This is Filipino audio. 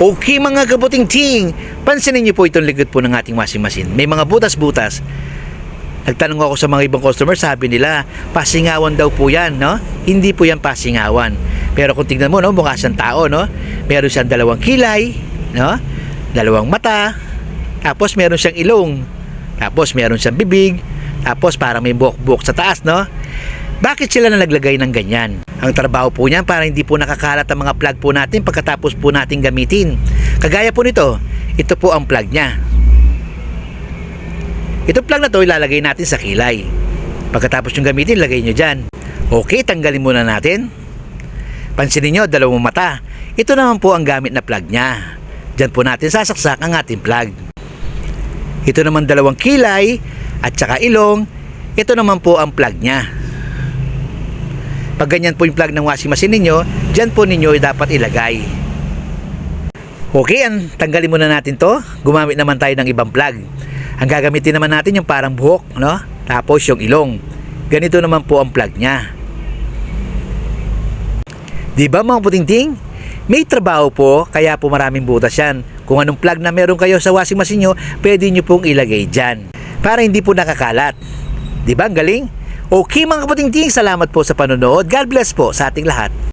Okay mga kabuting ting, pansinin niyo po itong likod po ng ating washing machine. May mga butas-butas. Nagtanong ako sa mga ibang customer, sabi nila, pasingawan daw po yan, no? Hindi po yan pasingawan. Pero kung tingnan mo, no, mukha siyang tao, no? Meron siyang dalawang kilay, no? Dalawang mata, tapos meron siyang ilong, tapos meron siyang bibig, tapos parang may buhok-buhok sa taas, no? Bakit sila na naglagay ng ganyan? Ang trabaho po niyan para hindi po nakakalat ang mga plug po natin pagkatapos po natin gamitin. Kagaya po nito, ito po ang plug niya. Itong plug na to ilalagay natin sa kilay. Pagkatapos yung gamitin, lagay nyo dyan. Okay, tanggalin muna natin. Pansinin nyo, dalawang mata. Ito naman po ang gamit na plug niya. Diyan po natin sasaksak ang ating plug. Ito naman dalawang kilay at saka ilong. Ito naman po ang plug niya. Pag ganyan po yung plug ng washing machine ninyo, dyan po ninyo dapat ilagay. Okay, ang tanggalin muna natin to. Gumamit naman tayo ng ibang plug. Ang gagamitin naman natin yung parang buhok, no? Tapos yung ilong. Ganito naman po ang plug niya. Di ba mga puting-ting? May trabaho po, kaya po maraming butas yan. Kung anong plug na meron kayo sa washing machine nyo, pwede nyo pong ilagay dyan. Para hindi po nakakalat. Di ba? Ang galing? Okay mga kaputing-ting, salamat po sa panonood. God bless po sa ating lahat.